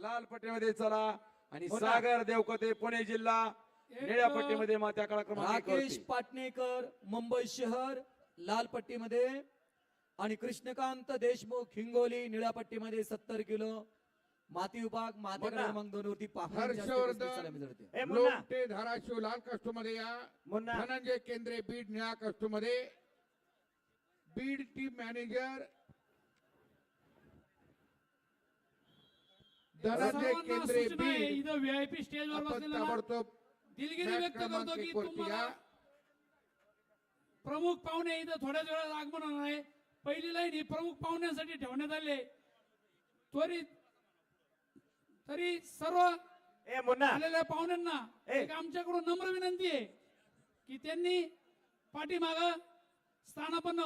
लाल पट्टीमध्ये चला आणि हो. सागर देवकते पुणे जिल्हा निळ्या पट्टीमध्ये मात्या काळा क्रमांक राकेश. पाटणेकर मुंबई शहर लाल पट्टीमध्ये. आणि कृष्णकांत देशमुख हिंगोली निळ्या पट्टीमध्ये सत्तर किलो. माती विभाग माती. क्रमांक दोन वरती पाहुण्यांची जास्तीत जास्त सलामी जडते. ए मुन्ना. लोमटे धाराशिव लाल कष्टमध्ये या. मुन्ना. धनंजय केंद्रे बीड निळा कष्टमध्ये बीड टीम मॅनेजर धनंजय केंद्रे इथं व्हीआयपी स्टेजवर बसलेला दिलगिरी व्यक्त करतो की तुम्हाला. प्रमुख पाहुणे इथं थोड्याच वेळात आगमन होणार आहे. पहिली लाईन ही प्रमुख पाहुण्यांसाठी ठेवण्यात आले त्वरित तरी सर्व ए मुन्ना. आलेल्या पाहुण्यांना. एक आमच्याकडून नम्र विनंती आहे की त्यांनी पाठीमाग स्थानापन्न